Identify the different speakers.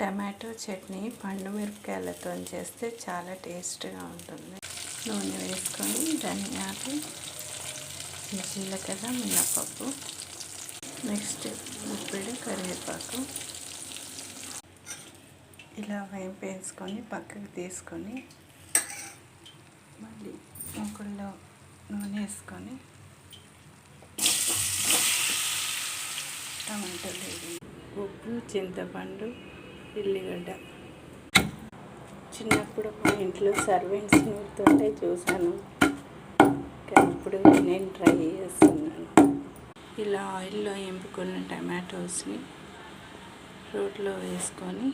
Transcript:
Speaker 1: Tomato chutney పండు మిరపకాయలతో చేస్తే చాలా టేస్ట్గా ఉంటుంది. నూనె వేసుకొని ధనియాలు జీలకర్ర మినపప్పు. నెక్స్ట్ ఉప్పిడి కరివేపాకు. ఇలా వేపేసుకొని పక్కకు తీసుకొని మళ్ళీ ముగ్గుల్లో నూనె వేసుకొని టమాటోలు ఉప్పు చింతపండు ఎల్లిగడ్డ చిన్నప్పుడు మా ఇంట్లో సర్వెంట్స్ నూరుతుంటే చూశాను. కానీ ఇప్పుడు నేను ట్రై చేస్తున్నాను. ఇలా ఆయిల్లో ఎంపుకున్న టమాటోస్ని రోట్లో వేసుకొని